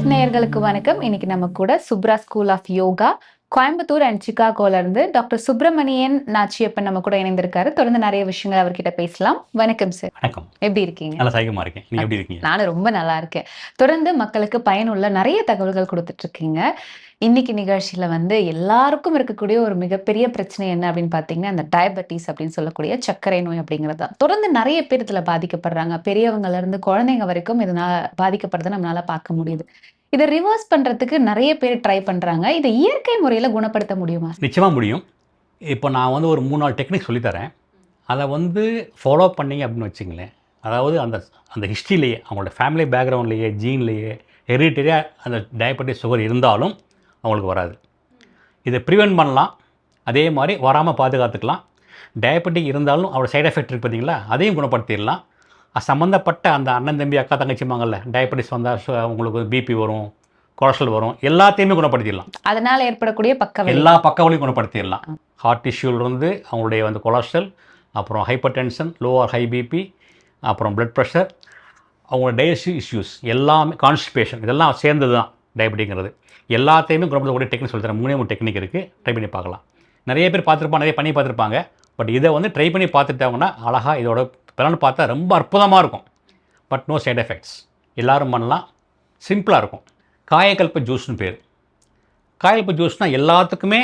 Health நேயர்களுக்கு வணக்கம். இன்னைக்கு நம்ம கூட Subra school of yoga Coimbatore and சிகாகோல இருந்து டாக்டர் சுப்பிரமணியன் நாச்சியப்பன் நம்ம கூட இணைந்திருக்காரு. தொடர்ந்து நிறைய விஷயங்கள் அவர்கிட்ட பேசலாம். வணக்கம் சார். வணக்கம். எப்படி இருக்கீங்க? நல்லா சைகமா இருக்கேன். நீங்க எப்படி இருக்கீங்க? நானும் ரொம்ப நல்லா இருக்கேன். தொடர்ந்து மக்களுக்கு பயனுள்ள நிறைய தகவல்கள் கொடுத்துட்டு இருக்கீங்க. இன்னைக்கு நிகழ்ச்சியில் வந்து எல்லாருக்கும் இருக்கக்கூடிய ஒரு மிகப்பெரிய பிரச்சனை என்ன அப்படின்னு பார்த்தீங்கன்னா அந்த டயபெட்டிஸ் அப்படின்னு சொல்லக்கூடிய சர்க்கரை நோய் அப்படிங்கிறது தான். தொடர்ந்து நிறைய பேர் இதில் பாதிக்கப்படுறாங்க. பெரியவங்கலேருந்து குழந்தைங்க வரைக்கும் இதனால் பாதிக்கப்படுறதை நம்மளால் பார்க்க முடியுது. இதை ரிவர்ஸ் பண்ணுறதுக்கு நிறைய பேர் ட்ரை பண்ணுறாங்க இதை இயற்கை முறையில் குணப்படுத்த முடியுமா? நிச்சயமாக முடியும். இப்போ நான் வந்து ஒரு மூணு நாள் டெக்னிக் சொல்லித்தரேன் அதை வந்து ஃபாலோ பண்ணிங்க அப்படின்னு வச்சுங்களேன் அதாவது அந்த அந்த ஹிஸ்ட்ரியிலேயே அவங்களோட ஃபேமிலி பேக்ரவுண்ட்லேயே ஜீன்லேயே ஹெரிட்டரியாக அந்த டயபெட்டிஸ் சுகர் இருந்தாலும் அவங்களுக்கு வராது. இதை ப்ரிவென்ட் பண்ணலாம். அதே மாதிரி வராமல் பாதுகாத்துக்கலாம். டயபெட்டிக் இருந்தாலும் அவரோட சைடு எஃபெக்ட் இருக்குது பார்த்தீங்களா? அதையும் குணப்படுத்திடலாம். சம்மந்தப்பட்ட அந்த அண்ணன் தம்பி அக்கா தங்கச்சிமாங்கல்ல டயபெட்டிஸ் வந்தால் உங்களுக்கு பிபி வரும் கொலஸ்ட்ரால் வரும் எல்லாத்தையுமே குணப்படுத்திடலாம். அதனால ஏற்படக்கூடிய பக்க விளைவு. எல்லா பக்கவளையும் குணப்படுத்திடலாம். ஹார்ட் இருந்து அவங்களுடைய வந்து கொலஸ்ட்ரால் அப்புறம் hypertension low or high BP அப்புறம் பிளட் ப்ரெஷர் அவங்களோட டைஜஸ்டிவ் இஷ்யூஸ் எல்லாமே கான்ஸ்டிபேஷன் இதெல்லாம் சேர்ந்தது தான் டயபெட்டிக்கிறது எல்லாத்தையுமே குணப்படுத்தக்கூடிய டெக்னிக் சொல்லி மூணே மூணு டெக்னிக் இருக்குது ட்ரை பண்ணி பார்க்கலாம். நிறைய பேர் பார்த்துருப்பாங்க நிறைய பண்ணி பார்த்துருப்பாங்க. பட் இதை வந்து ட்ரை பண்ணி பார்த்துட்டாங்கன்னா அழகாக இதோட பலன் பார்த்தா ரொம்ப அற்புதமாக இருக்கும். பட் நோ சைட் எஃபெக்ட்ஸ் எல்லோரும் பண்ணலாம். சிம்பிளாக இருக்கும். காயக்கல்ப ஜூஸ்னு பேர். காயக்கல்ப ஜூஸ்னால் எல்லாத்துக்குமே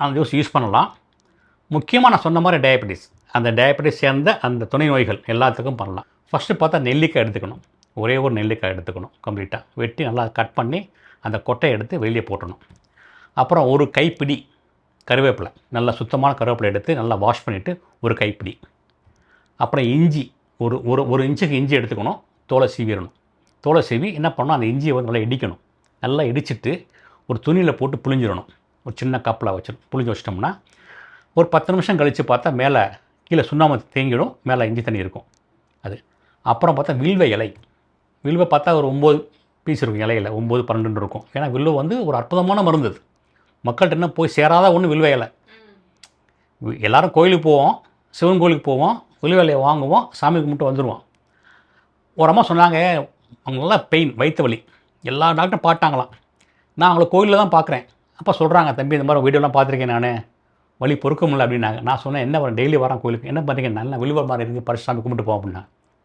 அந்த ஜூஸ் யூஸ் பண்ணலாம். முக்கியமாக நான் சொன்ன மாதிரி டயபெட்டிஸ் அந்த டயபெட்டிஸ் சேர்ந்த அந்த துணை நோய்கள் எல்லாத்துக்கும் பண்ணலாம். ஃபஸ்ட்டு பார்த்தா நெல்லிக்காய் எடுத்துக்கணும். ஒரே ஒரு நெல்லிக்காய் எடுத்துக்கணும் கம்ப்ளீட்டாக வெட்டி நல்லா கட் பண்ணி அந்த கொட்டையை எடுத்து வெளியே போட்டணும். அப்புறம் ஒரு கைப்பிடி கருவேப்பிலை நல்லா சுத்தமான கருவேப்பிலை எடுத்து நல்லா வாஷ் பண்ணிவிட்டு ஒரு கைப்பிடி. அப்புறம் இஞ்சி ஒரு ஒரு ஒரு இன்ச்சுக்கு இஞ்சி எடுத்துக்கணும் தோலை சீவிடணும் தோலை சீவி என்ன பண்ணணும் அந்த இஞ்சியை வந்து நல்லா இடிக்கணும். நல்லா இடிச்சிட்டு ஒரு துணியில் போட்டு புளிஞ்சிடணும் ஒரு சின்ன கப்பில் வச்சு புழிஞ்சு வச்சிட்டோம்னா ஒரு பத்து நிமிஷம் கழித்து பார்த்தா மேலே கீழே சுண்ணாம்பு தேங்கிடும் மேலே இஞ்சி தண்ணி இருக்கும். அது. அப்புறம் பார்த்தா வில்வ இலை. வில்வை பார்த்தா ஒரு ஒம்பது பீஸ் இருக்கும் இலையில ஒம்பது பன்னெண்டு இருக்கும். ஏன்னா வில்லு வந்து ஒரு அற்புதமான மருந்து அது. மக்கள்கிட்ட என்ன போய் சேராத ஒன்று வில்வ இலை. எல்லாரும் கோயிலுக்கு போவோம் சிவன் கோயிலுக்கு போவோம் வில்வ இலையை வாங்குவோம் சாமி கும்பிட்டு வந்துடுவோம் ஒரு அம்மா சொன்னாங்க அவங்க நல்லா பெயின் வயிற்று வலி. எல்லா டாக்டரும் பாட்டாங்களாம் நான் அவங்கள கோயிலில் தான் பார்க்குறேன். அப்போ சொல்கிறாங்க தம்பி இந்த மாதிரி வீடியோலாம் பார்த்துருக்கேன் நான். வழி பொறுக்க முடியல அப்படின்னாங்க. நான் சொன்னேன் என்ன வரேன் டெய்லி வரேன் கோயிலுக்கு. என்ன பண்ணுறீங்க நல்லா விழுவ மாதிரி இருக்குது சாமி கும்பிட்டு போவோம் அப்படின்னா.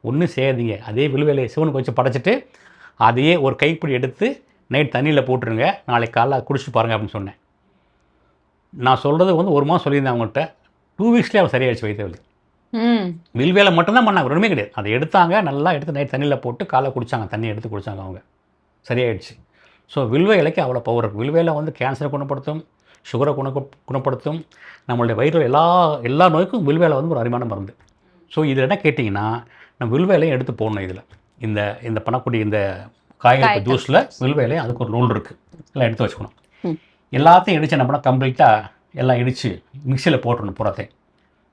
ஒன்றும் செய்யாதீங்க. அதே விழுவேலையை சிவனுக்கு வச்சு படைச்சிட்டு அதையே ஒரு கைப்பிடி எடுத்து நைட் தண்ணியில் போட்டுருங்க. நாளைக்கு காலைல குடிச்சிட்டு பாருங்க அப்படின்னு சொன்னேன். நான் சொல்கிறது வந்து ஒரு மாதம் சொல்லியிருந்தேன் அவங்கள்ட்ட. டூ வீக்ஸ்லேயே அவர் சரியாயிடுச்சு வயிற்று வலி ம். வில்வேலை மட்டும்தான் பண்ணாங்க ஒன்றுமே கிடையாது. அதை எடுத்தாங்க நல்லா எடுத்து நைட் தண்ணியில் போட்டு காலை குடித்தாங்க தண்ணி எடுத்து குடித்தாங்க அவங்க. சரியாயிடுச்சு. ஸோ வில்வ இலைக்கு அவ்வளோ பவர் இருக்குது வில்வேலை வந்து கேன்சரை குணப்படுத்தும் சுகரை குண குணப்படுத்தும் நம்மளுடைய வயிற்றில் எல்லா எல்லா நோய்க்கும் வில்வேலை வந்து ஒரு அருமையான மருந்து. ஸோ இதில் என்ன கேட்டிங்கன்னா நம்ம வில்வேலையும் எடுத்து போடணும் இதில். இந்த இந்த பண்ணக்கூடிய இந்த காய்கறி ஜூஸில் வில்வேலையும் அதுக்கு ஒரு நூல் இருக்குது எல்லாம் எடுத்து வச்சுக்கணும். எல்லாத்தையும் இடிச்சு என்ன பண்ணால் கம்ப்ளீட்டாக எல்லாம் இடித்து மிக்சியில் போட்டுடணும் புறத்தையும்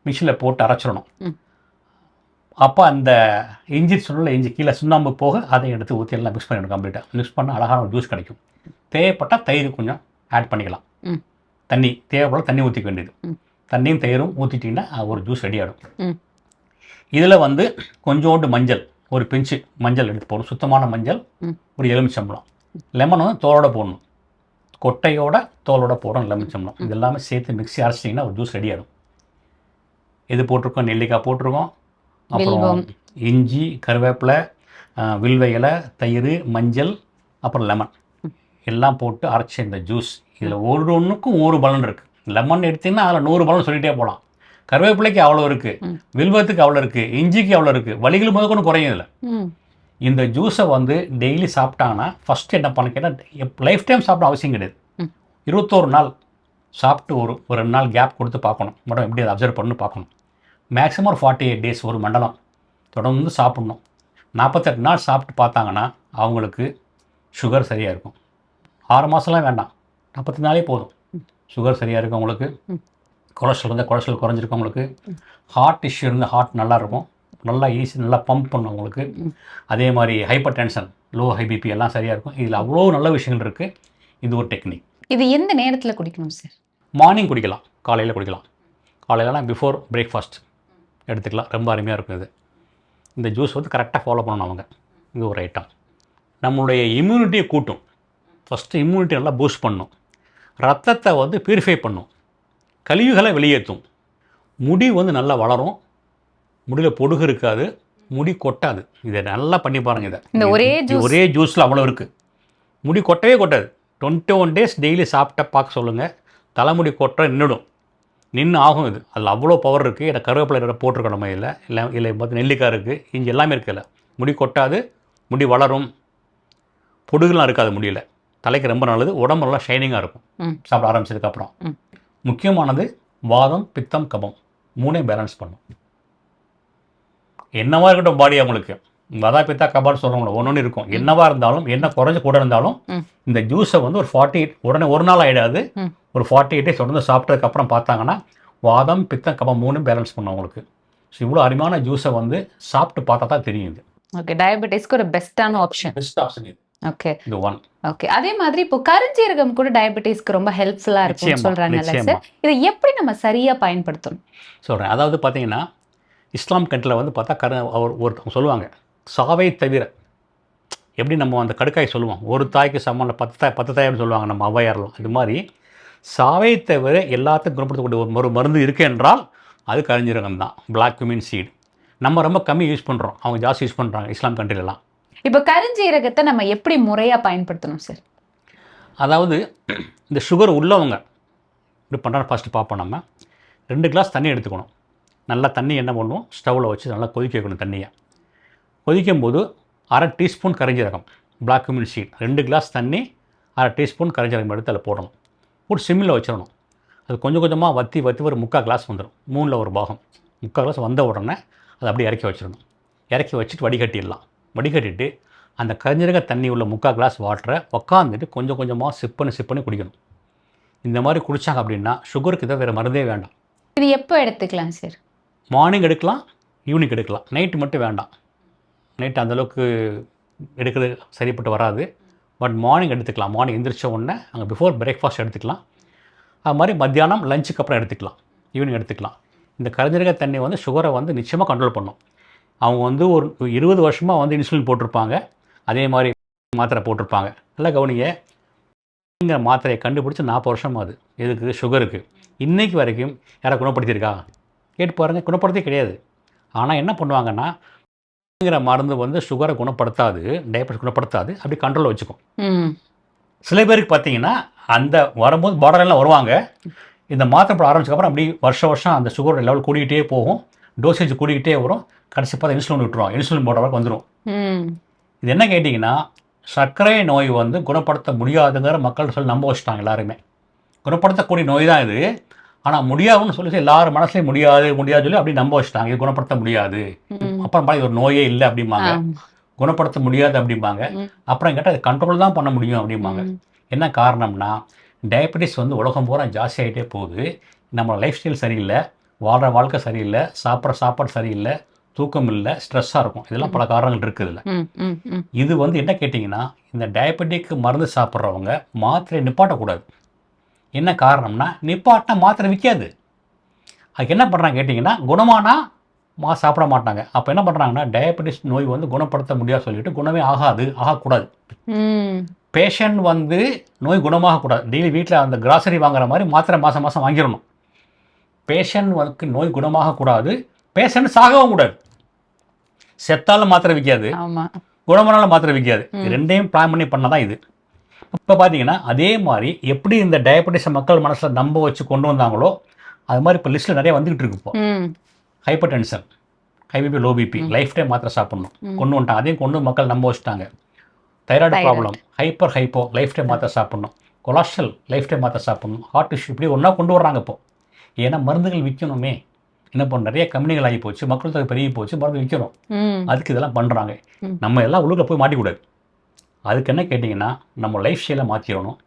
மிக்சியில் போட்டு அரைச்சிடணும். அப்போ அந்த இஞ்சி சொன்ன இஞ்சி கீழே சுண்ணாம்பு போக அதை எடுத்து ஊற்றி எல்லாம் மிக்ஸ் பண்ணிடணும் கம்ப்ளீட்டாக மிக்ஸ் பண்ண அழகான ஒரு ஜூஸ் கிடைக்கும். தேவைப்பட்டால் தயிர் கொஞ்சம் ஆட் பண்ணிக்கலாம். தண்ணி தேவைப்பட தண்ணி ஊற்றிக்க வேண்டியது. தண்ணியும் தயிரும் ஊற்றிட்டிங்கன்னா ஒரு ஜூஸ் ரெடி ஆகிடும். இதில் வந்து கொஞ்சோண்டு மஞ்சள். ஒரு பிஞ்சு மஞ்சள் எடுத்து போடணும். சுத்தமான மஞ்சள். ஒரு எலுமிச்சம்பழம். லெமன் வந்து தோலோட போடணும். கொட்டையோட தோலோட போடணும் எலுமிச்சம்பழம். இது எல்லாமே சேர்த்து மிக்ஸி அரைச்சிட்டிங்கன்னா ஒரு ஜூஸ் ரெடி ஆகிடும் இது போட்டிருக்கோம்? நெல்லிக்காய் போட்டிருக்கோம். அப்புறம். இஞ்சி கருவேப்பிலை ஆஹ், வில்வ இலை தயிர் மஞ்சள் அப்புறம் லெமன் எல்லாம் போட்டு அரைச்ச இந்த ஜூஸ் இதில் ஒரு ஒன்றுக்கும் ஒரு பலன் இருக்குது லெமன் எடுத்தீங்கன்னா அதில் நூறு பலன் சொல்லிகிட்டே போகலாம் கருவேப்பிலைக்கு அவ்வளோ இருக்குது. வில்வத்துக்கு அவ்வளோ இருக்குது இஞ்சிக்கு அவ்வளோ இருக்குது வலிகள் முதற்கொண்டு குறையும் இதில். ம். இந்த ஜூஸை வந்து டெய்லி சாப்பிட்டாங்கன்னா ஃபஸ்ட்டு என்ன பண்ண கேட்டால் லைஃப் டைம் சாப்பிட அவசியம் கிடையாது. இருபத்தோரு நாள் சாப்பிட்டு ஒரு ஒரு ரெண்டு நாள் கேப் கொடுத்து பார்க்கணும். மேடம் எப்படி அதை அப்சர்வ் பண்ணு பார்க்கணும்? மேக்ஸிமம் ஒரு ஃபார்ட்டி எயிட் டேஸ் ஒரு மண்டலம் தொடர்ந்து சாப்பிடணும். நாற்பத்தெட்டு நாள் சாப்பிட்டு பார்த்தாங்கன்னா அவங்களுக்கு சுகர் சரியாக இருக்கும். ஆறு மாதம்லாம் வேண்டாம். நாற்பத்தி நாளே போதும். சுகர் சரியாக இருக்கும் அவங்களுக்கு. கொலஸ்ட்ரால் இருந்தால் கொலஸ்ட்ரால் குறைஞ்சிருக்கும் அவங்களுக்கு ஹார்ட் இஷ்யூ இருந்தால் ஹார்ட் நல்லா இருக்கும் நல்லா ஈஸி நல்லா பம்ப் பண்ணும் உங்களுக்கு. அதே மாதிரி hypertension low high BP எல்லாம் சரியாக இருக்கும். இதில் அவ்வளோ நல்ல விஷயங்கள் இருக்குது இது ஒரு டெக்னிக் இது எந்த நேரத்துல குடிக்கணும் சார் மார்னிங் குடிக்கலாம் காலையில் குடிக்கலாம். காலையிலலாம் பிஃபோர் பிரேக்ஃபாஸ்ட் எடுத்துக்கலாம். ரொம்ப அருமையாக இருக்கும் இது. இந்த ஜூஸ் வந்து கரெக்டாக ஃபாலோ பண்ணணும் அவங்க. இது ஒரு ஐட்டம் நம்மளுடைய இம்யூனிட்டியை கூட்டும். ஃபஸ்ட்டு இம்யூனிட்டி நல்லா பூஸ்ட் பண்ணும். ரத்தத்தை வந்து பியூரிஃபை பண்ணும். கழிவுகளை வெளியேற்றும். முடி வந்து நல்லா வளரும். முடியில் பொடுகு இருக்காது. முடி கொட்டாது. இதை நல்லா பண்ணி பாருங்க இதை. இந்த ஒரே. ஒரே ஜூஸில் அவ்வளோ இருக்குது முடி கொட்டவே கொட்டாது. டுவெண்ட்டி ஒன் டேஸ் டெய்லி சாப்பிட்ட பார்க்க சொல்லுங்கள் தலைமுடி கொட்ட நின்றுடும் நின்று ஆகும் இது. அதில் அவ்வளோ பவர் இருக்குது இதை கருவேப்பிலை போட்டிருக்கோம் நம்ம இதில். இல்லை இல்லை பார்த்து நெல்லிக்காய் இருக்குது இஞ்சி எல்லாமே இருக்குல்ல முடி கொட்டாது. முடி வளரும். பொடுகுலாம் இருக்காது முடியல. தலைக்கு ரொம்ப நல்லது. உடம்பெல்லாம் ஷைனிங்காக இருக்கும். சாப்பிட ஆரம்பிச்சதுக்கப்புறம். முக்கியமானது வாதம் பித்தம் கபம். மூணே பேலன்ஸ் பண்ணும் என்னவா இருக்கட்டும் பாடி அவங்களுக்கு. வதா பித்தா கபான்னு சொல்கிறவங்கள ஒன்று இருக்கும். என்னவா இருந்தாலும் என்ன குறைஞ்ச கூட இருந்தாலும். இந்த ஜூஸை வந்து ஒரு ஃபார்ட்டி எயிட் உடனே ஒரு நாள் ஆகிடாது. ஒரு ஃபார்ட்டி எயிட் டேஸ் தொடர்ந்து சாப்பிட்டதுக்கப்புறம் பார்த்தாங்கன்னா வாதம் பித்தம் கபம் மூணும் பேலன்ஸ் பண்ணும் அவங்களுக்கு. ஸோ இவ்வளோ அருமையான ஜூஸை வந்து சாப்பிட்டு பார்த்தா தான் தெரியும் இது. ஓகே டயபெட்டிஸ்க்கு ஒரு பெஸ்டான ஆப்ஷன் பெஸ்ட் ஆப்ஷன் இது. ஓகே இது ஒன் ஓகே அதே மாதிரி இப்போ கருஞ்சீரகம் கூட டயபெட்டிஸ்க்கு ரொம்ப ஹெல்ப்ஃபுல்லா இருக்கும்னு நிச்சயமா. சார் இதை எப்படி நம்ம சரியா பயன்படுத்தணும்? சொல்கிறேன் அதாவது பார்த்தீங்கன்னா இஸ்லாம் கண்ட்ரியில் வந்து பார்த்தா கரு அவர் ஒருத்தவங்க சொல்லுவாங்க சாவை தவிர எப்படி நம்ம அந்த கடுக்காய் சொல்லுவோம்? ஒரு தாய்க்கு சமமான பத்து தாய் பத்து தாய்னு சொல்லுவாங்க நம்ம ஔவையாரெலாம். இது மாதிரி சாவை தவிர எல்லாத்தையும் குணப்படுத்தக்கூடிய ஒரு மரு மருந்து இருக்கு என்றால் அது கரிஞ்சீரகம் தான் பிளாக் குமின் சீட் நம்ம ரொம்ப கம்மி யூஸ் பண்ணுறோம் அவங்க ஜாஸ்தி யூஸ் பண்ணுறாங்க இஸ்லாம் கண்ட்ரிலலாம் இப்போ கருஞ்சீரகத்தை நம்ம எப்படி முறையாக பயன்படுத்தணும் சார் அதாவது இந்த சுகர் உள்ளவங்க இப்படி பண்ணுறாங்க ஃபஸ்ட்டு பார்ப்போம் நம்ம. ரெண்டு கிளாஸ் தண்ணி எடுத்துக்கணும். நல்லா தண்ணி என்ன பண்ணுவோம்? ஸ்டவ்வில் வச்சு நல்லா கொதிக்க வைக்கணும் தண்ணியை. கொதிக்கும் போது அரை டீஸ்பூன் கரிஞ்சீரகம் பிளாக் குமின் சீட் ரெண்டு கிளாஸ் தண்ணி அரை டீஸ்பூன் கரைஞ்சிரகம் எடுத்து அதில் போடணும். ஒரு சிம்மில் வச்சிடணும். அது கொஞ்சம் கொஞ்சமாக வற்றி வற்றி ஒரு முக்கால் கிளாஸ் வந்துடும் மூணில் ஒரு பாகம். முக்கால் கிளாஸ் வந்த உடனே அதை அப்படியே இறக்கி வச்சிடணும். இறக்கி வச்சுட்டு வடிகட்டிடலாம். வடிகட்டிட்டு அந்த கரிஞ்சீரக தண்ணி உள்ள முக்கால் கிளாஸ் வாட்டரை உக்காந்துட்டு கொஞ்சம் கொஞ்சமாக சிப் பண்ணி சிப் பண்ணி குடிக்கணும். இந்த மாதிரி குடித்தாங்க அப்படின்னா சுகருக்கு இதை வேறு மருந்தே வேண்டாம். இது எப்போ எடுத்துக்கலாம் சார் மார்னிங் எடுக்கலாம் ஈவினிங் எடுக்கலாம். நைட்டு மட்டும் வேண்டாம். நைட்டு அந்தளவுக்கு எடுக்கிறது சரிப்பட்டு வராது. பட் மார்னிங் எடுத்துக்கலாம். மார்னிங் எந்திரிச்ச உடனே அங்கே பிஃபோர் பிரேக்ஃபாஸ்ட் எடுத்துக்கலாம். அது மாதிரி மத்தியானம் லஞ்சுக்கு அப்புறம் எடுத்துக்கலாம். ஈவினிங் எடுத்துக்கலாம். இந்த கரிஞ்சீரக தண்ணி வந்து சுகரை வந்து நிச்சயமாக கண்ட்ரோல் பண்ணும். அவங்க வந்து ஒரு இருபது வருஷமாக வந்து இன்சுலின் போட்டிருப்பாங்க. அதே மாதிரி மாத்திரை போட்டிருப்பாங்க. நல்லா கவனிங்க. இந்த மாத்திரையை கண்டுபிடிச்சி நாற்பது வருஷம் ஆகுது எதுக்கு? சுகருக்கு இன்னைக்கு வரைக்கும் யாரை குணப்படுத்தியிருக்கா? கேட்டு பாருங்கள் குணப்படுத்தி கிடையாது. ஆனால் என்ன பண்ணுவாங்கன்னா மருந்து வந்து சுகரை குணப்படுத்தாது டயபெட்டிஸ் குணப்படுத்தாது. அப்படி கண்ட்ரோலில் வச்சுக்கும். சில பேருக்கு பார்த்தீங்கன்னா அந்த வரும்போது பார்டர்லாம் வருவாங்க. இந்த மாத்திரை போட ஆரம்பிச்சதுக்கப்புறம் அப்படி வருஷம் வருஷம் அந்த சுகரோட லெவல் கூடிக்கிட்டே போகும். டோசேஜ் கூடிக்கிட்டே வரும். கடைசி பார்த்தா இன்சுலின் விட்டுருவோம் இன்சுலின் போடுற வந்துடும் இது என்ன கேட்டிங்கன்னா சர்க்கரை நோய் வந்து குணப்படுத்த முடியாதுங்கிற மக்கள் சொல்லி நம்ப வச்சுட்டாங்க எல்லாருமே. குணப்படுத்தக்கூடிய நோய் தான் இது. ஆனால் முடியாதுன்னு சொல்லி எல்லாரும் மனசுலேயும் முடியாது முடியாது சொல்லி அப்படி நம்ப வச்சுட்டாங்க. இது குணப்படுத்த முடியாது. அப்புறம் பாருங்க, இது ஒரு நோயே இல்லை அப்படிம்பாங்க. குணப்படுத்த முடியாது அப்படிம்பாங்க. அப்புறம் கேட்டால் அது கண்ட்ரோல் தான் பண்ண முடியும் அப்படிம்பாங்க. என்ன காரணம்னா டயபெட்டிஸ் வந்து உலகம் பூரா ஜாஸ்தி ஆகிட்டே போகுது. நம்ம லைஃப் ஸ்டைல் சரியில்லை. வாழ்கிற வாழ்க்கை சரியில்லை. சாப்பிட்ற சாப்பாடு சரியில்லை. தூக்கம் இல்லை ஸ்ட்ரெஸ்ஸாக இருக்கும். இதெல்லாம் பல காரணங்கள் இருக்குது இதில். இது வந்து என்ன கேட்டிங்கன்னா இந்த டயபெட்டிக் மருந்து சாப்பிட்றவங்க மாத்திரை நிப்பாட்டக்கூடாது. என்ன காரணம்னா நிப்பாட்டினா மாத்திரை விற்காது. அதுக்கு என்ன பண்ணுறாங்க கேட்டிங்கன்னா குணமானா மா சாப்பிட மாட்டாங்க. அப்போ என்ன பண்ணுறாங்கன்னா டயபெட்டிஸ் நோய் வந்து குணப்படுத்த முடியாது சொல்லிட்டு குணமே ஆகாது ஆகக்கூடாது. பேஷண்ட் வந்து நோய் குணமாகக்கூடாது. டெய்லி வீட்டில் அந்த கிராசரி வாங்குற மாதிரி மாத்திரை மாதம் மாதம் வாங்கிடணும். பேஷண்ட் வந்து நோய் குணமாகக்கூடாது. பேஷண்ட் சாகவும் கூடாது. செத்தாலும் மாத்திரை விற்காது குணமானாலும் மாத்திரை விற்காது ரெண்டையும் பிளான் பண்ணி பண்ணதான் இது. இப்போ பார்த்தீங்கன்னா அதே மாதிரி எப்படி இந்த டயபெட்டிஸை மக்கள் மனசில் நம்ப வச்சு கொண்டு வந்தாங்களோ அது மாதிரி இப்போ லிஸ்ட்டில் நிறைய வந்துகிட்டு இருக்கு இப்போ. Hypertension high BP low BP. Lifetime மாத்திரை சாப்பிடணும். கொண்டு வந்துட்டாங்க. அதையும் கொண்டு மக்கள் நம்ப வச்சுட்டாங்க. Thyroid. Problem hyper hypo lifetime மாத்திரை சாப்பிடணும். கொலாஸ்ட்ரல் லைஃப் டைம் மாத்திரை சாப்பிடணும். ஹார்ட் இஷ்யூ இப்படி ஒன்றா கொண்டு வர்றாங்க இப்போ. ஏன்னா மருந்துகள் விற்கணுமே என்ன பண்ண நிறைய கம்பெனிகள் ஆகி போச்சு மக்கள் தொகை பெருகி போச்சு மருந்து விற்கணும் ம். அதுக்கு இதெல்லாம் பண்ணுறாங்க. நம்ம எல்லாம் உள்ளுக்குள்ள போய் மாட்டிக்கூடாது. அதுக்கு என்ன கேட்டிங்கன்னா நம்ம லைஃப் ஸ்டைலை மாற்றிடணும்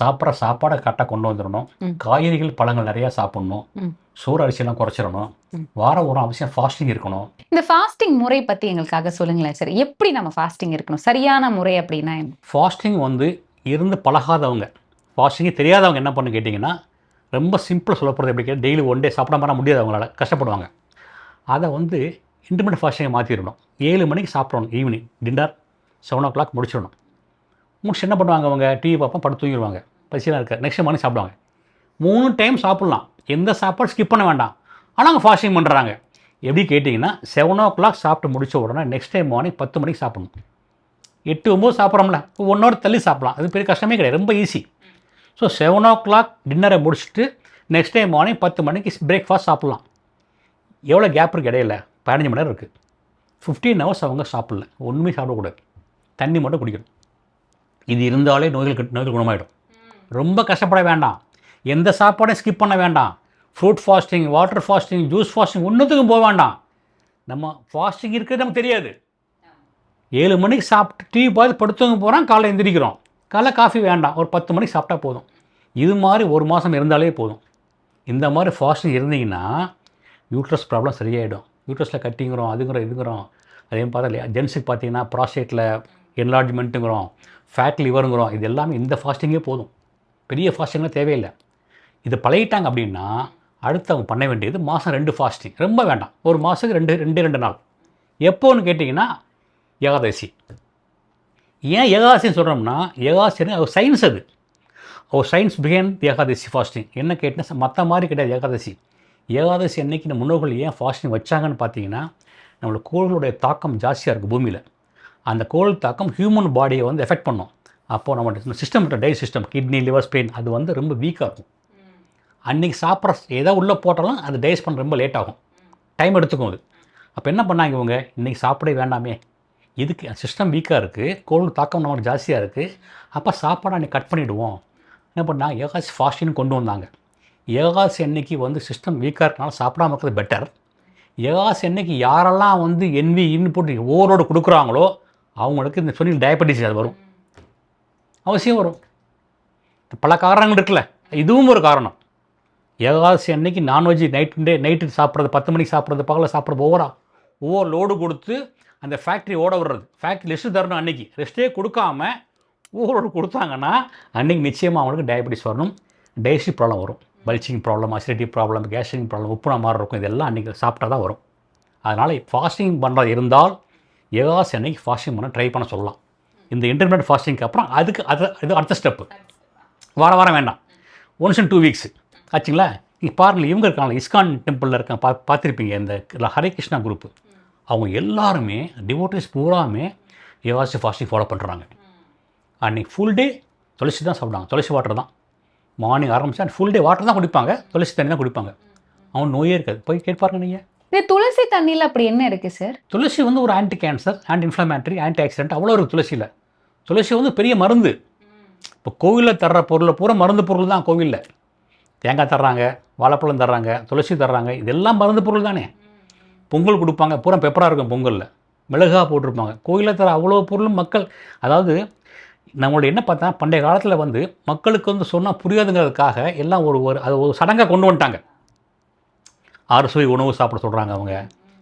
சாப்பிட்ற சாப்பாடை கரெக்டாக கொண்டு வந்துடணும். காய்கறிகள் பழங்கள் நிறையா சாப்பிடணும். சோறு அரிசியெல்லாம் குறைச்சிடணும். வாரம் ஒரு அவசியம் ஃபாஸ்டிங் இருக்கணும். இந்த ஃபாஸ்டிங் முறை பத்தி எங்களுக்காக சொல்லுங்களேன் சார். எப்படி நம்ம ஃபாஸ்டிங் இருக்கணும்? சரியான முறை அப்படின்னா ஃபாஸ்டிங் வந்து இருந்து பழகாதவங்க. ஃபாஸ்டிங்கே தெரியாதவங்க என்ன பண்ணு கேட்டிங்கன்னா ரொம்ப சிம்பிளாக சொல்ல போகிறது எப்படி டெய்லி ஒன் டே சாப்பிட பண்ண முடியாது அவங்களால. கஷ்டப்படுவாங்க. அதை வந்து இன்டர்மீடியட் ஃபாஸ்டிங்கை மாற்றிடணும் ஏழு மணிக்கு சாப்பிடணும் evening dinner seven o'clock முடிச்சிடணும். முடிச்சு என்ன பண்ணுவாங்க அவங்க? டிவி பார்ப்போம் படுத்து தூங்கிடுவாங்க. பசியெலாம் இருக்க நெக்ஸ்ட் மார்னிங் சாப்பிடுவாங்க. மூணு டைம் சாப்பிட்லாம். எந்த சாப்பாடு ஸ்கிப் பண்ண வேண்டாம். ஆனால் அவங்க ஃபாஸ்டிங் பண்ணுறாங்க எப்படி கேட்டிங்கன்னா செவன் ஓ கிளாக் சாப்பிட்டு முடிச்ச உடனே நெக்ஸ்ட் டைம் மார்னிங் பத்து மணிக்கு சாப்பிடணும். எட்டு ஒம்பது சாப்பிட்றோம்ல. ஒன் ஹவர் தள்ளி சாப்பிடலாம். அது பெரிய கஷ்டமே கிடையாது. ரொம்ப easy so seven o'clock டின்னரை முடிச்சுட்டு நெக்ஸ்ட் டைம் மார்னிங் பத்து மணிக்கு பிரேக்ஃபாஸ்ட் சாப்பிட்லாம். எவ்வளோ கேப் இருக்குது இடையில? பதினஞ்சு மணி நேரம் இருக்குது ஃபிஃப்டீன் ஹவர்ஸ் அவங்க சாப்பிடல. ஒன்றுமே சாப்பிடக்கூடாது. தண்ணி மட்டும் குடிக்கணும். இது இருந்தாலே நோய்கள் நோய்கள் குணமாயிடும். ரொம்ப கஷ்டப்பட வேண்டாம். எந்த சாப்பாடையும் ஸ்கிப் பண்ண வேண்டாம். Fruit fasting water fasting juice fasting ஒன்றுத்துக்கும் போக வேண்டாம். நம்ம ஃபாஸ்டிங் இருக்கிறது நமக்கு தெரியாது. ஏழு மணிக்கு சாப்பிட்டு டிவி பார்த்து படுத்தவங்க போகிறோம் காலையில் எந்திரிக்கிறோம். காலைல காஃபி வேண்டாம். ஒரு பத்து மணிக்கு சாப்பிட்டா போதும். இது மாதிரி ஒரு மாதம் இருந்தாலே போதும். இந்த மாதிரி ஃபாஸ்டிங் இருந்தீங்கன்னா யூட்ரஸ் ப்ராப்ளம் சரியாயிடும். யூட்ரஸில் கட்டிங்கிறோம் அதுங்கிறோம் இதுங்கிறோம். அதே பார்த்தா இல்லையா? ஜென்ஸுக்கு பார்த்தீங்கன்னா ப்ராஸ்டேட்டில் என்லார்ஜ்மெண்ட்டுங்கிறோம் ஃபேட் லிவருங்கிறோம் இது எல்லாமே இந்த ஃபாஸ்டிங்கே போதும். பெரிய ஃபாஸ்டிங்லாம் தேவையில்லை. இது பழகிட்டாங்க அப்படின்னா அடுத்து அவங்க பண்ண வேண்டியது மாதம் ரெண்டு ஃபாஸ்டிங் ரொம்ப வேண்டாம். ஒரு மாதத்துக்கு ரெண்டு ரெண்டு ரெண்டு நாள். எப்போன்னு கேட்டிங்கன்னா ஏகாதசி. ஏன் ஏகாதசின்னு சொல்கிறோம்னா ஏகாசின்னு ஒரு சயின்ஸ் அது. ஒரு சயின்ஸ் பிஹேன் ஏகாதசி ஃபாஸ்டிங் என்ன கேட்டால் மற்ற மாதிரி கிடையாது ஏகாதசி. ஏகாதசி அன்னைக்கு நம்ம முன்னோர்கள் ஏன் ஃபாஸ்டிங் வச்சாங்கன்னு பார்த்தீங்கன்னா நம்மளோட கோள்களுடைய தாக்கம் ஜாஸ்தியாக இருக்குது பூமியில். அந்த கோள் தாக்கம் ஹியூமன் பாடியை வந்து எஃபெக்ட் பண்ணும். அப்போது நம்ம சிஸ்டம் டை சிஸ்டம் கிட்னி லிவர் ஸ்பெயின் அது வந்து ரொம்ப வீக்காக இருக்கும். அன்றைக்கி சாப்பிட்ற ஏதோ உள்ளே போட்டாலும் அது டைஜஸ்ட் பண்ண ரொம்ப லேட் ஆகும். டைம் எடுத்துக்கும் அது. அப்போ என்ன பண்ணாங்க இவங்க? இன்றைக்கி சாப்பிடவே வேண்டாமே. இதுக்கு சிஸ்டம் வீக்காக இருக்குது கோல்டு தாக்கம் நமக்கு ஜாஸ்தியாக இருக்குது அப்போ சாப்பாடை அன்றைக்கி கட் பண்ணிவிடுவோம் என்ன பண்ணா? ஏகாசி ஃபாஸ்டின்னு கொண்டு வந்தாங்க. ஏகாசி அன்னைக்கு வந்து சிஸ்டம் வீக்காக இருக்கனால சாப்பிடாம இருக்கிறது பெட்டர் ஏகாசி அன்னைக்கு யாரெல்லாம் வந்து என்வி இன்புட் ஓவரோடு கொடுக்குறாங்களோ அவங்களுக்கு இந்த சொல்லி டயபெட்டிஸ் அது வரும். அவசியம் வரும். பல காரணங்கள் இருக்குல்ல. இதுவும் ஒரு காரணம். ஏகாதசி அன்னைக்கு நான்வெஜ் நைட் டே நைட்டு சாப்பிட்றது பத்து மணிக்கு சாப்பிட்றது பகலில் சாப்பிட்றது ஓவரா ஓவர் லோடு கொடுத்து அந்த ஃபேக்ட்ரி ஓட விடுறது. ஃபேக்ட்ரி லிஸ்ட்டு தரணும் அன்னைக்கு. ரெஸ்ட்டே கொடுக்காம ஊரோடு கொடுத்தாங்கன்னா அன்னைக்கு நிச்சயமாக அவங்களுக்கு டயபெட்டிஸ் வரணும். டைஜஸ்டிவ் ப்ராப்ளம் வரும். Belching problem acidity problem gastric problem உப்புனா மாதிரி இருக்கும். இதெல்லாம் அன்றைக்கி சாப்பிட்டா தான் வரும். அதனால் ஃபாஸ்டிங் பண்ணுறது இருந்தால் ஏகாசி அன்னைக்கு ஃபாஸ்டிங் பண்ண ட்ரை பண்ண சொல்லலாம். இந்த இன்டர்மீடியட் ஃபாஸ்டிங்க்கு அப்புறம் அதுக்கு அது இது அடுத்த ஸ்டெப்பு வார வாரம் வேண்டாம். ஒன்ஸ் இன் டூ வீக்ஸ் ஆச்சுங்களா? நீங்கள் பாருங்கள் இவங்க இருக்காங்களா இஸ்கான் டெம்பிளில் இருக்காங்க பா பார்த்துருப்பீங்க இந்த ஹரே கிருஷ்ணா குரூப்பு அவங்க எல்லாருமே டிவோட்டிஸ் பூராமே யோகாசி ஃபாஸ்டிங் ஃபாலோ பண்ணுறாங்க அன்றைக்கி ஃபுல் டே துளசி தான் சாப்பிடுவாங்க. துளசி வாட்டர் தான். மார்னிங் ஆரம்பிச்சா ஃபுல் டே வாட்டர் தான் குடிப்பாங்க. துளசி தண்ணி தான் குடிப்பாங்க. அவன் நோயே இருக்காது. போய் கேட்பாருங்க நீங்கள் இந்த துளசி தண்ணியில் அப்படி என்ன இருக்கு சார் துளசி வந்து ஒரு anti cancer anti inflammatory anti accident அவ்வளோ இருக்குது துளசியில். துளசி வந்து பெரிய மருந்து. இப்போ கோவிலில் தர்ற பொருளை பூரா மருந்து பொருள் தான் கோவிலில். தேங்காய் தர்றாங்க வாழைப்பழம் தர்றாங்க துளசி தர்றாங்க. இதெல்லாம் மருந்து பொருள் தானே. பொங்கல் கொடுப்பாங்க. பூரா பெப்பராக இருக்கும் பொங்கலில். மிளகா போட்டிருப்பாங்க. கோயிலில் தர அவ்வளோ பொருளும் மக்கள் அதாவது நம்மளோட என்ன பார்த்தா பண்டைய காலத்தில் வந்து மக்களுக்கு வந்து சொன்னால் புரியாதுங்கிறதுக்காக எல்லாம் ஒரு ஒரு அது ஒரு சடங்காக கொண்டு வந்துட்டாங்க. ஆறு சுவை உணவு சாப்பிட சொல்கிறாங்க அவங்க.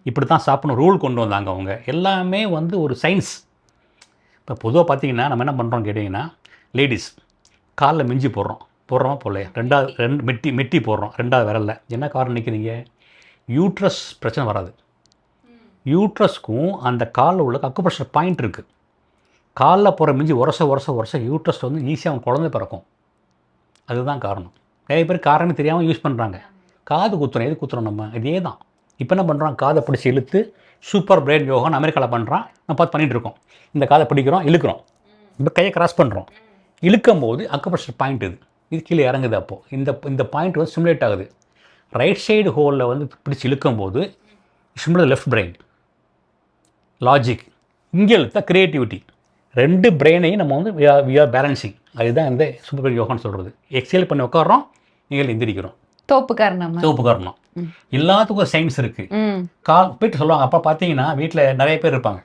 இப்படி தான் சாப்பிடணும் ரூல் கொண்டு வந்தாங்க அவங்க. எல்லாமே வந்து ஒரு சயின்ஸ் இப்போ பொதுவாக பார்த்தீங்கன்னா நம்ம என்ன பண்ணுறோம் கேட்டிங்கன்னா லேடிஸ் காலில் மிஞ்சி போடுறோம். போடுறோமா? போடலையா? ரெண்டாவது ரெண்டு மெட்டி மெட்டி போடுறோம். ரெண்டாவது விரலில். என்ன காரணம் நிற்கிறீங்க யூட்ரஸ் பிரச்சனை வராது. யூட்ரஸ்க்கும் அந்த காலில் உள்ள அக்குப்ரெஷர் பாயிண்ட் இருக்குது காலில் போகிற மிஞ்சி உரச உரச உரச யூட்ரஸ் வந்து ஈஸியாக அவன் குழந்தை பிறக்கும். அதுதான் காரணம். நிறைய பேர் காரணமே தெரியாமல் யூஸ் பண்ணுறாங்க காது குத்துறோம் எது குத்துறோம் நம்ம? இதே தான் இப்போ என்ன பண்ணுறோம் காதை பிடிச்சி இழுத்து சூப்பர் பிரெயின் யோகான்னு அமெரிக்காவில் பண்ணுறான் நம்ம பார்த்து பண்ணிகிட்டு இருக்கோம். இந்த காதை பிடிக்கிறோம் இழுக்கிறோம். இப்போ கையை கிராஸ் பண்ணுறோம் இழுக்கும் போது அக்குப்ரெஷர் பாயிண்ட் இது. இது கீழே இறங்குது அப்போது இந்த இந்த பாயிண்ட் வந்து சிமுலேட் ஆகுது. ரைட் சைடு ஹோலில் வந்து பிடிச்சி இழுக்கும் போது ஸ்டிமுலேட் லெஃப்ட் பிரெயின் லாஜிக் இங்கே இழுத்தா க்ரியேட்டிவிட்டி ரெண்டு பிரெயினையும் நம்ம வந்து வி ஆர் பேலன்சிங் அதுதான் இந்த சூப்பர் யோகான்னு சொல்கிறது எக்ஸேல் பண்ணி உட்காடுறோம் நீங்கள் எந்திரிக்கிறோம். தோப்புக்கார் நம்ம. சிவப்பு காரணம். எல்லாத்துக்கும் சயின்ஸ் இருக்குது கால் போயிட்டு சொல்லுவாங்க அப்பா பார்த்தீங்கன்னா வீட்டில் நிறைய பேர் இருப்பாங்க.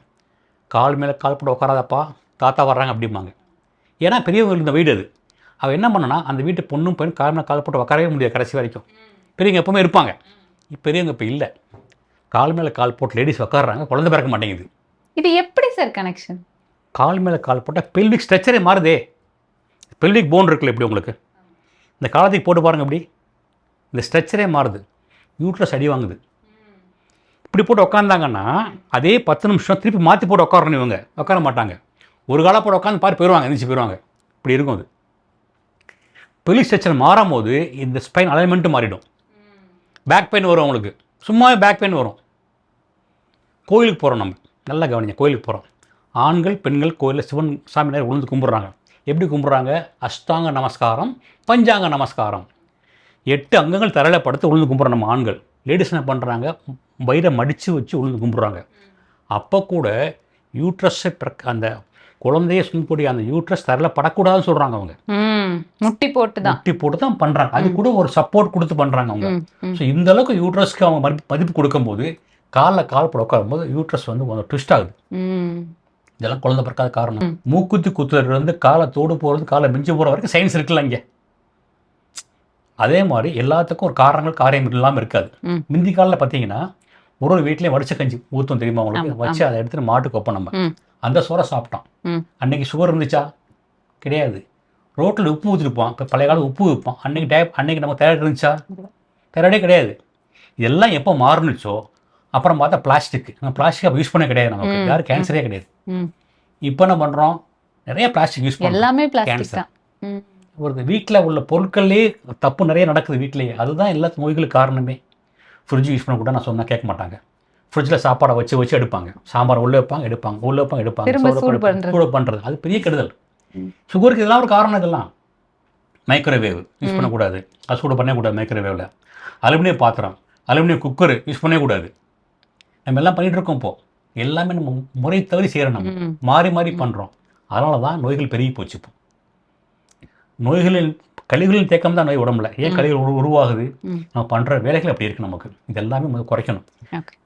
கால் மேலே கால் போட்டு உட்காராதப்பா தாத்தா வர்றாங்க அப்படிம்பாங்க. ஏன்னா பெரியவங்க இருந்த வீடு அது. அவள் என்ன பண்ணனா அந்த வீட்டு பொண்ணும் பையன் கால் மேலே கால் போட்டு உட்காரவே முடியாது கடைசி வரைக்கும். பெரியவங்க எப்பவுமே இருப்பாங்க. பெரியவங்க இப்போ இல்லை. கால் மேலே கால் போட்டு லேடிஸ் உட்காடுறாங்க குழந்தை பிறக்க மாட்டேங்குது. இது எப்படி சார் கனெக்ஷன் கால் மேலே கால் போட்டால் பெல்விக் ஸ்ட்ரக்சரே மாறுதே. பெல்விக் போன் இருக்குல்ல எப்படி உங்களுக்கு. இந்த காலத்துக்கு போட்டு பாருங்க இப்படி. இந்த ஸ்ட்ரக்சரே மாறுது. யூட்ரஸ் அடி வாங்குது. இப்படி போட்டு உட்காந்தாங்கன்னா அதே பத்து நிமிஷம் திருப்பி மாற்றி போட்டு உட்காரணும் இவங்க. உட்கார மாட்டாங்க. ஒரு காலப்போட உட்காந்து பாரு போயிடுவாங்க எந்திரிச்சு போயிடுவாங்க இப்படி இருக்கும் அது. பெலி ஸ்ட்ரக்சர் மாறும் போது இந்த ஸ்பைன் அலைன்மெண்ட்டு மாறிடும். பேக் பெயின் வரும் அவங்களுக்கு சும்மாவே பேக் பெயின் வரும். கோயிலுக்கு போகிறோம் நம்ம. நல்லா கவனிங்க கோயிலுக்கு போகிறோம் ஆண்கள் பெண்கள் கோயிலில் சிவன் சாமி நேரம் கும்பிட்றாங்க. எப்படி கும்பிட்றாங்க? அஷ்டாங்க நமஸ்காரம் பஞ்சாங்க நமஸ்காரம். எட்டு அங்கங்கள் தரையில் படுத்து உளுந்து கும்பிட்றோம் நம்ம ஆண்கள். லேடிஸ் என்ன பண்ணுறாங்க வயிறை மடித்து வச்சு விழுந்து கும்பிட்றாங்க. அப்போ கூட யூட்ரஸை அந்த குழந்தைய சுமக்கூடிய அந்த யூட்ரஸ் தரையில் படக்கூடாதுன்னு சொல்கிறாங்க அவங்க. முட்டி போட்டு தான். முட்டி போட்டு தான் பண்ணுறாங்க அது கூட ஒரு சப்போர்ட் கொடுத்து பண்ணுறாங்க அவங்க. ஸோ இந்த அளவுக்கு யூட்ரஸ்க்கு அவங்க மதிப்பு கொடுக்கும்போது காலில் கால் போட உட்காரும்போது யூட்ரஸ் வந்து கொஞ்சம் ட்விஸ்ட் ஆகுது. இதெல்லாம் குழந்தை பிறக்காத காரணம். மூக்குத்தி குத்துறதுலேருந்து காலை தோடு போகிறது காலை மிஞ்சி போகிற வரைக்கும் சயின்ஸ் இருக்குல்ல இங்கே. அதே மாதிரி எல்லாத்துக்கும் ஒரு காரணங்கள் காரியம் இல்லாமல் இருக்காது. முந்தி காலில் பார்த்தீங்கன்னா ஒரு ஒரு வீட்லேயும் வடிச்ச கஞ்சி ஊற்றும் தெரியுமா உங்களுக்கு? ஆமா, வச்சு அதை எடுத்துட்டு மாட்டுக்கு வைப்போம் நம்ம. அந்த சோறை சாப்பிட்டோம் ம். அன்னைக்கு சுகர் இருந்துச்சா? கிடையாது. ரோட்டில் உப்பு ஊற்றிருப்போம் இப்போ பழைய காலம் உப்பு வைப்போம் அன்னைக்கு டே அன்னைக்கு நம்ம தைராய்டு இருந்துச்சா? தைராய்டே கிடையாது. இதெல்லாம் எப்போ மாறுனுச்சோ அப்புறம் பார்த்தா பிளாஸ்டிக் பிளாஸ்டிக் அப்போ யூஸ் பண்ண கிடையாது நமக்கு. யாரும் கேன்சரே கிடையாது. இப்போ என்ன பண்ணுறோம் நிறைய பிளாஸ்டிக் யூஸ் பண்ணுறோம் எல்லாமே ம். ஒரு வீட்டில் உள்ள பொருட்கள்லேயே தப்பு நிறைய நடக்குது வீட்டிலேயே அதுதான் எல்லா நோய்களுக்கு காரணமே. ஃப்ரிட்ஜ் யூஸ் பண்ண கூட நான் சொன்னால் கேட்க மாட்டாங்க. ஃப்ரிட்ஜில் சாப்பாடை வச்சு வச்சு எடுப்பாங்க. சாம்பார் உள்ளே வைப்பாங்க எடுப்பாங்க. உள்ளே வைப்பாங்க எடுப்பாங்க. சூடு பண்ணுறது அது பெரிய கெடுதல். சுகருக்கு இதெல்லாம் ஒரு காரணம் இதெல்லாம். மைக்ரோவேவ் யூஸ் பண்ணக்கூடாது. அது சூடு பண்ணக்கூடாது மைக்ரோவேவில் அலுமினியம் பாத்திரம் அலுமினியம் குக்கர் யூஸ் பண்ணக்கூடாது நம்ம எல்லாம் பண்ணிட்டு இருக்கோம் இப்போ. எல்லாமே நம்ம முறை தவறி செய்கிறோம் நம்ம. மாறி மாறி பண்ணுறோம் அதனால தான் நோய்கள் பெருகி போச்சு இப்போ. நோய்களின் கழிவுகளின் தேக்கம் தான் நோய் உடம்புல. ஏன் கழிவுகள் உரு- உருவாகுது. நம்ம பண்ணுற வேலைகள் அப்படி இருக்குது நமக்கு. இது எல்லாமே குறைக்கணும்.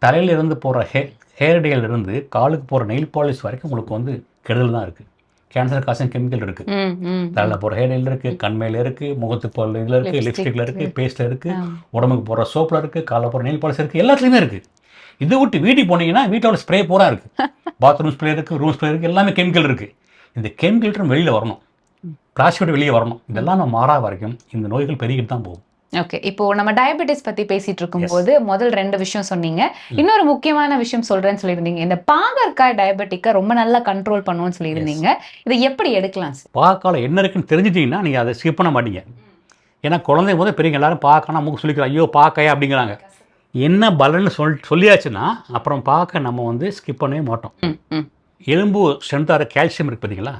தலையில இருந்து போகிற ஹே ஹேர் டேல இருந்து காலுக்கு போகிற நெயில் பாலிஷ் வரைக்கும் உங்களுக்கு வந்து கெடுதல் தான் இருக்குது கேன்சர் காசும் கெமிக்கல் ம் தலையில் போகிற ஹேர் டேல இருக்குது கண்மையில் இருக்குது முகத்து போல் இதில் இருக்குது Lipstick லிப்ஸ்டிக்கில் இருக்குது பேஸ்ட்டில் இருக்குது ஆ. உடம்புக்கு போகிற சோப்பில் இருக்குது காலில் போகிற நெயில் பாலிஷ் இருக்குது எல்லாத்துலேயுமே இருக்குது இதை விட்டு வீட்டுக்கு போனீங்கன்னா வீட்டோட ஸ்ப்ரே பூரா இருக்குது பாத்ரூம் ஸ்ப்ரே இருக்குது ரூம் ஸ்ப்ரே இருக்குது எல்லாமே கெமிக்கல் இருக்குது இந்த கெமிக்கல் வெளியில் வரணும். விட்டு வெளியே வரணும். இதெல்லாம் நம்ம மாறா வரைக்கும் இந்த நோய்கள் பெருகிட்டு தான் போகும். ஓகே இப்போ நம்ம டயபெட்டிஸ் பத்தி பேசிட்டு இருக்கும்போது முதல் ரெண்டு விஷயம் சொன்னீங்க. இன்னொரு முக்கியமான விஷயம் சொல்றேன்னு சொல்லியிருந்தீங்க. இந்த பாகற்காய் டயபெட்டிக்கை ரொம்ப நல்லா கண்ட்ரோல் பண்ணுவோம்னு சொல்லியிருந்தீங்க. இதை எப்படி எடுக்கலாம் சார் பாக்கால என்ன இருக்குன்னு தெரிஞ்சிட்டிங்கன்னா நீங்கள் அதை ஸ்கிப் பண்ண மாட்டீங்க. ஏன்னா குழந்தை போது பெரியவங்க எல்லாரும் பார்க்கணும் மூக்கு சொல்லிக்கிறாங்க ஐயோ பாக்கையா அப்படிங்கிறாங்க. என்ன பலன்னு சொல் சொல்லியாச்சுன்னா அப்புறம் பார்க்க நம்ம வந்து ஸ்கிப் பண்ணவே மாட்டோம். எலும்பு ஸ்ட்ரென்த்தாக கால்சியம் இருக்குது பார்த்தீங்களா?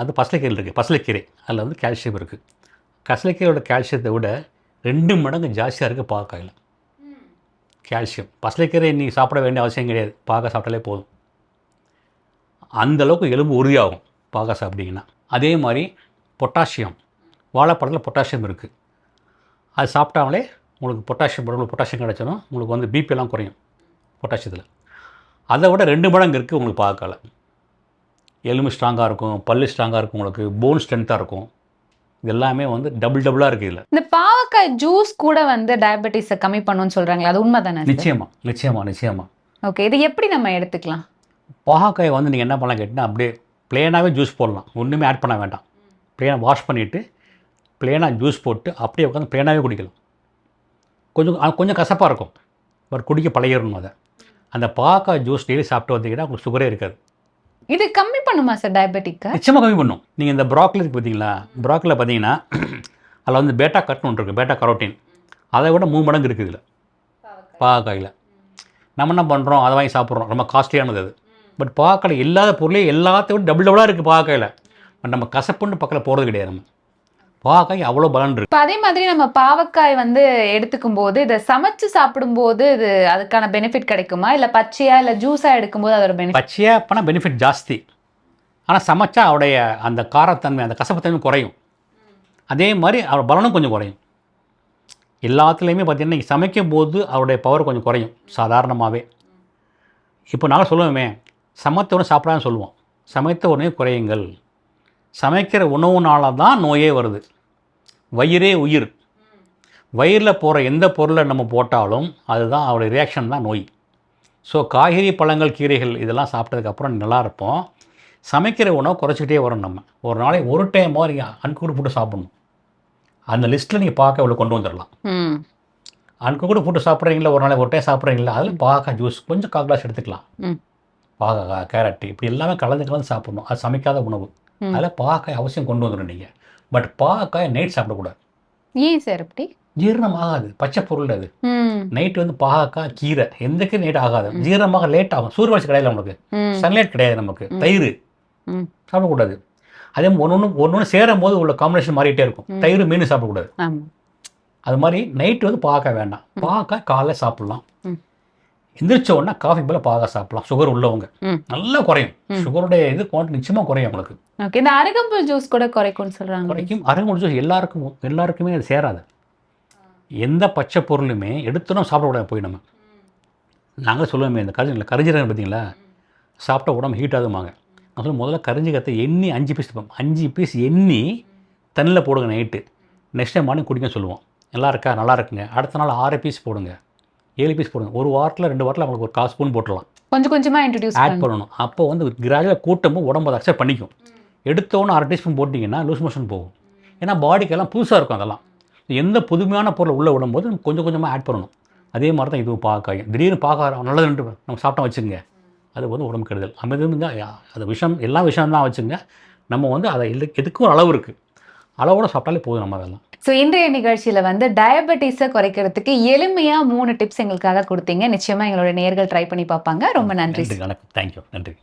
அது பசலைக்கீரை இருக்குது பசலைக்கீரை. அதில் வந்து கால்சியம் இருக்குது கசலைக்கீரையோட கால்சியத்தை விட ரெண்டு மடங்கு ஜாஸ்தியாக இருக்குது பாக்காயில் கால்சியம் பசலைக்கீரை இன்றைக்கி சாப்பிட வேண்டிய அவசியம் கிடையாது. பாக்க சாப்பிட்டாலே போதும். அந்தளவுக்கு எலும்பு உறுதியாகும் பாக சாப்பிட்டிங்கன்னா. அதே மாதிரி பொட்டாசியம். வாழைப்பழத்தில் பொட்டாசியம் இருக்குது அது சாப்பிட்டாலே உங்களுக்கு பொட்டாசியம் உடம்புல பொட்டாசியம் கிடச்சிடும் உங்களுக்கு வந்து பிபி எல்லாம் குறையும். பொட்டாசியத்தில். அதை விட ரெண்டு மடங்கு இருக்குது உங்களுக்கு பாக்கால எலும்பு ஸ்ட்ராங்காக இருக்கும் பல்லு ஸ்ட்ராங்காக இருக்கும் உங்களுக்கு போன் ஸ்ட்ரென்த்தாக இருக்கும். இது எல்லாமே வந்து டபுள் டபுளாக இருக்குது இதில். இந்த பாவக்காய் ஜூஸ் கூட வந்து டயபெட்டிஸை கம்மி பண்ணுன்னு சொல்றாங்களே அது உண்மைதானே சார் நிச்சயமா நிச்சயமா நிச்சயமா. ஓகே இது எப்படி நம்ம எடுத்துக்கலாம்? பாகக்காயை வந்து நீங்கள் என்ன பண்ணலாம் கேட்டிங்கன்னா அப்படியே ப்ளேனாகவே ஜூஸ் போடலாம். ஒன்றுமே ஆட் பண்ண வேண்டாம். ப்ளேனாக வாஷ் பண்ணிவிட்டு ப்ளேனாக ஜூஸ் போட்டு அப்படியே உட்காந்து ப்ளேனாகவே குடிக்கலாம். கொஞ்சம் கொஞ்சம் கசப்பாக இருக்கும். பட் குடிக்க பழகிடணும் அதை. அந்த பாகக்காய் ஜூஸ் டெய்லி சாப்பிட்டு வந்தீங்கன்னா உங்களுக்கு சுகரே இருக்காது. இது கம்மி பண்ணுமா சார் டயபெட்டிக்கு நிச்சயமாக கம்மி பண்ணும். நீங்கள் இந்த ப்ராக்கில் இருக்குது பார்த்தீங்களா ப்ராக்கில் பார்த்தீங்கன்னா அதில் வந்து பேட்டா கட்னு ஒன்று இருக்குது பேட்டா கரோட்டின் அதை விட மூணு மடங்கு இருக்குது இதில். பாகக்காயில் நம்ம என்ன பண்ணுறோம் அதை வாங்கி சாப்பிட்றோம். ரொம்ப காஸ்ட்லியானது அது. பட் பாகக்காயில் இல்லாத பொருளே எல்லாத்தையும் விட டபுள் டபுளாக இருக்குது பாகக்காயில் பட் நம்ம கசப்புன்னு பக்கத்தில் போகிறது கிடையாது நம்ம. பாகக்காய் அவ்வளோ பலன் இருக்குது இப்போ அதே மாதிரி நம்ம பாவக்காய் வந்து எடுத்துக்கும் போது இதை சமைச்சு சாப்பிடும்போது இது அதுக்கான பெனிஃபிட் கிடைக்குமா? இல்ல பச்சையா இல்ல ஜூஸா எடுக்கும்போது அதோட பெனிஃபிட் பச்சையாக பண்ணால் பெனிஃபிட் ஜாஸ்தி. ஆனால் சமைச்சா அவருடைய அந்த காரத்தன்மை அந்த கசப்புத்தன்மை குறையும். அதே மாதிரி அவர் பலனும் கொஞ்சம் குறையும். எல்லாத்துலேயுமே பார்த்தீங்கன்னா நீங்கள் சமைக்கும் போது அவருடைய பவர் கொஞ்சம் குறையும் சாதாரணமாகவே இப்போ நாங்கள் சொல்லுவோமே சமைத்த உடனே சாப்பிடான்னு சொல்லுவோம். சமைத்த உடனே குறையுங்கள். சமைக்கிற உணவுனால தான் நோயே வருது. வயிறே உயிர். வயிறில் போகிற எந்த பொருளை நம்ம போட்டாலும் அதுதான் அவருடைய ரியாக்ஷன் தான் நோய். ஸோ காய்கறி பழங்கள் கீரைகள் இதெல்லாம் சாப்பிட்டதுக்கப்புறம் நல்லா இருப்போம். சமைக்கிற உணவு குறைச்சிக்கிட்டே வரும் நம்ம. ஒரு நாளைக்கு ஒரு டைம் நீங்கள் அன்குக்கூடு போட்டு சாப்பிடணும். அந்த லிஸ்ட்டில் நீங்கள் பார்க்க இவ்வளோ கொண்டு வந்துடலாம். ம். அன்குக்கூடு போட்டு சாப்பிட்றீங்களா? ஒரு நாளைக்கு ஒரு டைம் சாப்பிட்றீங்களா? அதில் பார்க்க ஜூஸ் கொஞ்சம் கால் கிளாஸ் எடுத்துக்கலாம். ம். பாகக்காய் கேரட் இப்படி எல்லாமே கலந்து கலந்து சாப்பிடணும். அது சமைக்காத உணவு. அதில் பாகக்காய் அவசியம் கொண்டு வந்துடும் நீங்கள் பட் பாகக்காய் நைட் சாப்பிடக்கூடாது. ஏன் சார் அப்படி? ஜீரணம் ஆகாது பச்சை பொருள் அது. ம். நைட்டு வந்து பாகக்காய் கீரை. எந்த கீரை நைட் ஆகாது ஜீரணமாக லேட் ஆகும். சூரியவரிசி கிடையாது நமக்கு. சன்லைட் கிடையாது நமக்கு. தயிர். சாப்பிடக்கூடாது. அதே ஒன்று ஒன்று ஒன்று ஒன்று சேரும் போது உள்ள காம்பினேஷன் மாறிட்டே இருக்கும். தயிர் மீன் சாப்பிடக்கூடாது. அது மாதிரி நைட்டு வந்து பாகக்காய் வேண்டாம். பாகக்காய் காலைல சாப்பிடலாம். எந்திரிச்ச உடனே காஃபி போல பாகக்காய் சாப்பிடலாம். சுகர் உள்ளவங்க. நல்லா குறையும். சுகருடைய இது குவான்டிட்டி நிச்சயமாக குறையும் உங்களுக்கு ஓகே இந்த அருகம்புல் ஜூஸ் கூட குறைக்கும்னு சொல்றாங்க. குறைக்கும். அரைமுடி ஜூஸ் எல்லாருக்கும் எல்லாருக்குமே அது சேராது. எந்த பச்சை பொருளுமே எடுத்தோம் சாப்பிடக்கூடாது போய் நம்ம. நாங்கள் சொல்லுவோமே இந்த கரிஞ்சி கரிஞ்சீரகம் பார்த்தீங்களா சாப்பிட்டா உடம்பு ஹீட் ஆகுமாங்க. நான் சொல்ல முதல்ல கரிஞ்சிக்கத்தை எண்ணி அஞ்சு பீஸ் அஞ்சு பீஸ் எண்ணி தண்ணியில் போடுங்க நைட்டு நெக்ஸ்ட் டைம் மார்னிங் குடிக்க சொல்லுவோம். நல்லா இருக்கா? நல்லா இருக்குங்க. அடுத்த நாள் ஆறு பீஸ் போடுங்க. ஏழு பீஸ் போடுங்க. ஒரு வாரத்தில் ரெண்டு வாரத்தில் உங்களுக்கு ஒரு கால் ஸ்பூன் போட்டுடலாம். கொஞ்சம் கொஞ்சமா இன்ட்ரடியூஸ் ஆட் பண்ணணும். அப்போ வந்து கிராஜுவலாக கூட்டமும் உடம்பு அதை அக்செப்ட் பண்ணிக்கும். எடுத்தோன்னு அரை டீஸ்பூன் போட்டிங்கன்னா லூஸ் மோஷன் போகும். ஏன்னா பாடிக்கெல்லாம் புதுசாக இருக்கும் அதெல்லாம். எந்த புதுமையான பொருளை உள்ளே விடும்போது நம்ம கொஞ்சம் கொஞ்சமாக ஆட் பண்ணணும். அதே மாதிரி தான் இதுவும் பாக்காயும் திடீர்னு பார்க்க நல்லதுன்ட்டு நம்ம சாப்பிட்டோம் வச்சுங்க அது வந்து உடம்பு கெடுதல். அமைதிங்க அது விஷம் எல்லா விஷயம் தான் வச்சுங்க நம்ம வந்து அதை எது- எதுக்கும் ஒரு அளவு இருக்குது அளவோட சாப்பிட்டாலே போதும் நம்ம அதெல்லாம். ஸோ இன்றைய நிகழ்ச்சியில வந்து டயபெட்டிஸை குறைக்கிறதுக்கு எளிமையா மூணு டிப்ஸ் எங்களுக்காக கொடுத்தீங்க. நிச்சயமா எங்களோட நேர்கள் ட்ரை பண்ணி பார்ப்பாங்க. ரொம்ப நன்றி. நன்றி வணக்கம். தேங்க்யூ நன்றி.